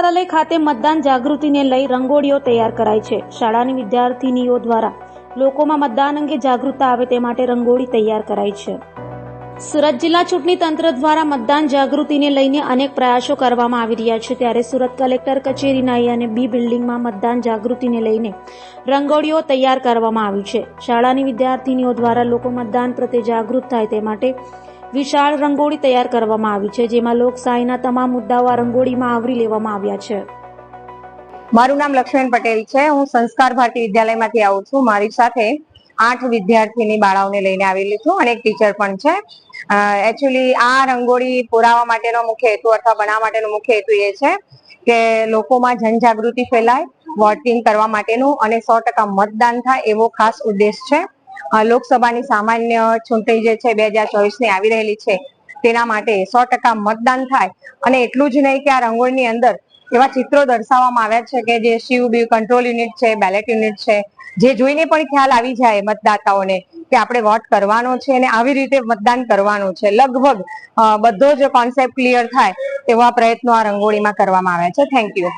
કાર્યાલય ખાતે મતદાન જાગૃતિને લઈ રંગોળીઓ તૈયાર કરાઈ છે. શાળાની વિદ્યાર્થીનીઓ દ્વારા લોકોમાં મતદાન અંગે જાગૃતતા આવે તે માટે રંગોળી તૈયાર કરાઈ છે. સુરત જિલ્લા ચૂંટણી તંત્ર દ્વારા મતદાન જાગૃતિને લઈને અનેક પ્રયાસો કરવામાં આવી રહ્યા છે. ત્યારે સુરત કલેક્ટર કચેરીના એ અને બી બિલ્ડિંગમાં મતદાન જાગૃતિને લઈને રંગોળીઓ તૈયાર કરવામાં આવી છે. શાળાની વિદ્યાર્થીનીઓ દ્વારા લોકો મતદાન પ્રત્યે જાગૃત થાય તે માટે વિશાળ રંગોળી તૈયાર કરવામાં આવી છે, જેમાં લોકશાહીના તમામ મુદ્દાઓ આ રંગોળીમાં આવરી લેવામાં આવ્યા છે. મારું નામ લક્ષ્મણ પટેલ છે. હું સંસ્કાર ભારતી વિદ્યાલયમાંથી આવું છું. મારી સાથે આઠ વિદ્યાર્થીની બાળાઓને લઈને આવેલી છું અને એક ટીચર પણ છે. એકચ્યુઅલી આ રંગોળી પુરાવા માટેનો મુખ્ય હેતુ અથવા બનાવવા માટેનો મુખ્ય હેતુ એ છે કે લોકોમાં જનજાગૃતિ ફેલાય, વોટિંગ કરવા માટેનું અને સો ટકા મતદાન થાય એવો ખાસ ઉદ્દેશ છે. લોકસભાની સામાન્ય ચૂંટણી જે છે બે હજાર ચોવીસની આવી રહેલી છે, તેના માટે સો ટકા મતદાન થાય. અને એટલું જ નહીં કે આ રંગોળીની અંદર એવા ચિત્રો દર્શાવવામાં આવ્યા છે કે જે શિવ બી કંટ્રોલ યુનિટ છે બેલેટ યુનિટ છે, જે જોઈને પણ ખ્યાલ આવી જાય મતદાતાઓને કે આપણે વોટ કરવાનો છે અને આવી રીતે મતદાન કરવાનું છે. લગભગ બધો જ કોન્સેપ્ટ ક્લિયર થાય એવા પ્રયત્નો આ રંગોળીમાં કરવામાં આવ્યા છે. Thank you